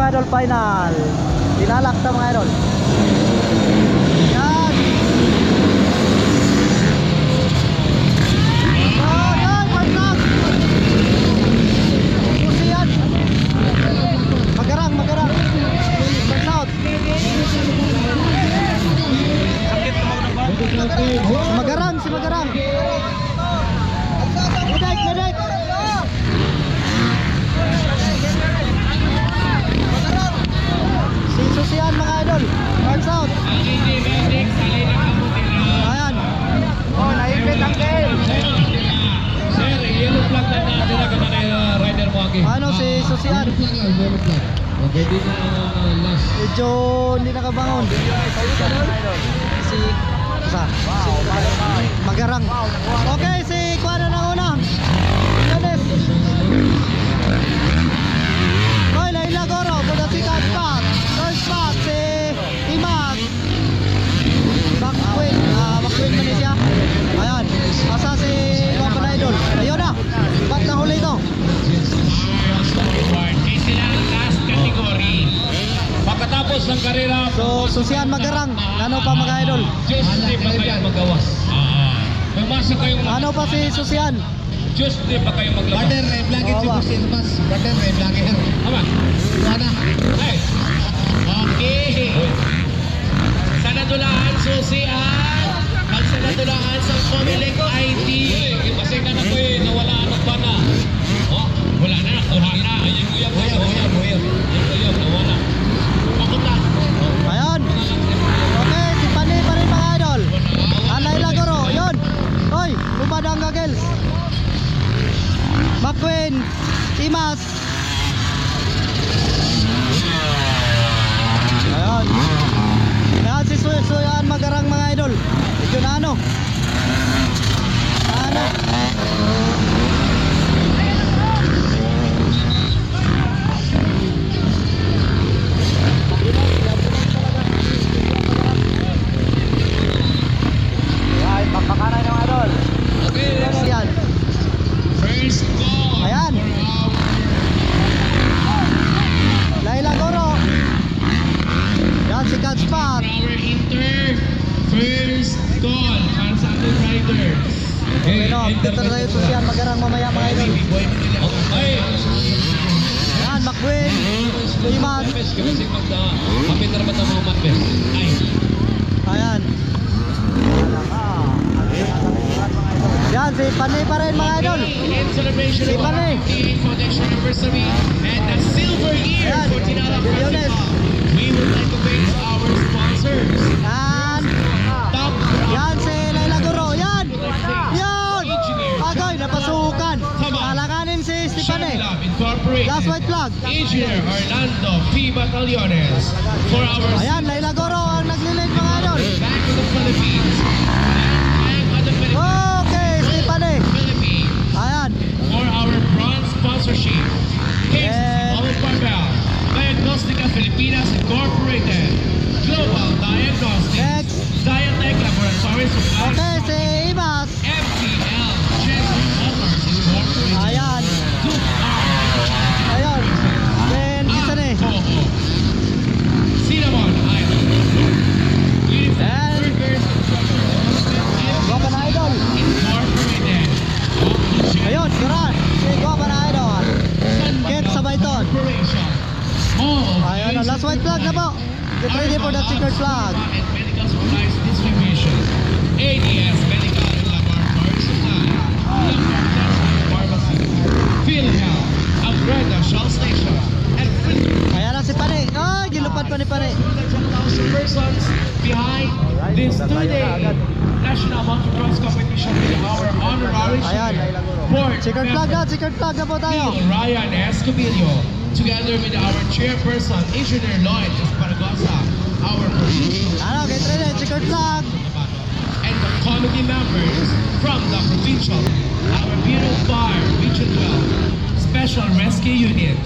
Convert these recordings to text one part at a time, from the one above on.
mga idol, final. Tinalakta mga idol. Yan. Oh, yan, pagkak. Pusi yan. Magarang, magarang. Turn south. Si Magarang, si Magarang. Medek, medek. Si Susian mga idol. Turn south. Ayan. Oh, naipit ang game. Sir, yellow flag na na talaga na na rider mo aki. Ano Susian? Okay, di na uh, last. Medyo hindi nakabangon. Si Isa. Magarang. Okay, si So, Susian Magarang. Ano pa mga idol? Diyos di pa kayo magawas. Pumasok kayong Ano pa si Susian? Diyos di pa kayo maglabas. Partner, eh, vlogin si. Busin Mas. Partner, eh, vlogin. Tama. Sana. Ay. Okay. Sa nadulaan, susi ah. Pag sa Comelec ID. Kasi na na ko eh, nawala ang pa na. Oh, wala na, nakuha na. Okay, no, update na tayo siyan magarang mamaya mga idol. Okay. Yan, kasi magda, kapit na naman ang mga mapes. Ay, Ayan. Yan, si Pani pa rin mga idol. Si Panay. 15th foundation anniversary and the silver year for Tinala. Festival, we would like to thank our sponsors. Yan. White flag. Engineer Orlando P. Batallones for our Ayan, Laila Goro ang naglilid mga idol. Bank of the Philippines. Okay. Philippines. Ayan. For our bronze sponsorship. Case And- All Barbell. Diagnostica Filipinas Incorporated. Global Diagnostics. Next. Diatech Laboratory Supplies. Okay, si Imas. FTL. General Motors Incorporated. Ayan. Duke R. Ayan. Then, isa na eh. Toho. Cinnamon Island. Uniform And- Burgers and Truckers. Guwapa na idol. Incorporated. Ayun, sira. Si Guwapa na idol. Get sa Bayton. Corporation. Mall. Ayan na, last white flag na po. Get ready for the checkered flag. Medical supplies distribution. ADS Medical and Laboratory Supply. Laboratory Pharmacy. PhilHealth. Agreda Shell. And. Ayan na si Pane. Ay, gilupad pa ni Pane. 10,000 persons behind this two-day National Motocross Competition with our honorary Ayan. board Checkered flag na, checkered flag na po tayo. Ryan Escobillo, together with our chairperson, Engineer Lloyd Esparagosa, our provincial get ready, checkered flag. and the committee members from the provincial, our Bureau Fire Region 12, Special Rescue Unit,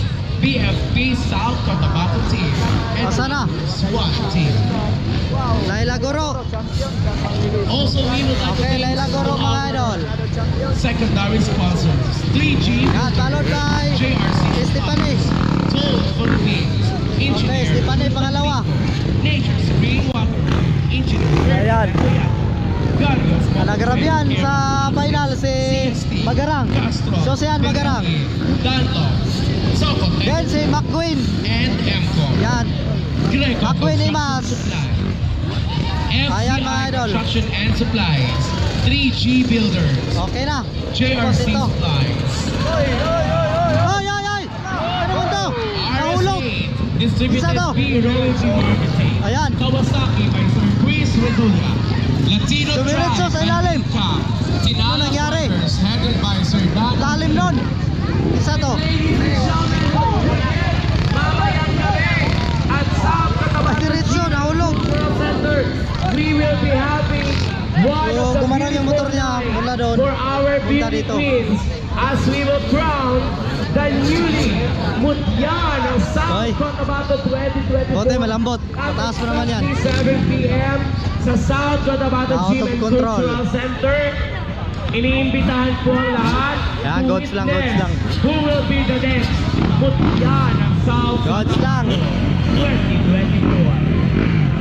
BFP South Cotabato Team, and Asa na? SWAT Team. Laila Goro. Also, we would like to Okay, thank Laila Goro mga idol. secondary sponsors, 3G, Yan, followed by JRC, Estefany. Toll Philippines, Engineer. Okay, Stephanie, pangalawa. Nature's Green Water. Engineer. Ayan. Yan sa final si Magarang. Castro. Sosian Magarang. Dunlop. Socotec. Then si McQueen. And MCOR. Yan. Greco Construction Imas. Ayan, mga idol. Construction and Supplies. 3G Builders. Okay na. JRC. Supplies. Ay, ay, ay! Ano naman to? Nahulog. Distributed. Virology Marketing. Ayan. Kawasaki by Sir Chris Redulla. Latino Dumiretso Tribe sa ilalim. Tinala Ano nangyari? Workers headed by Sir Dan. Lalim nun. Isa to. At sa Ay, diretso, nahulog. Center, we will be having one So, of the gumanon yung motor niya mula doon, for our beauty dito. queens as we will crown the newly mutya ng South. Cotabato 2024. Bote, malambot. Mataas pa naman yan. 7 p.m. sa South Cotabato Gym and. Cultural Center. Iniimbitahan po ang lahat. Yan, to gods lang, gods lang. Who will be the next mutya ng South Gods lang. 2024.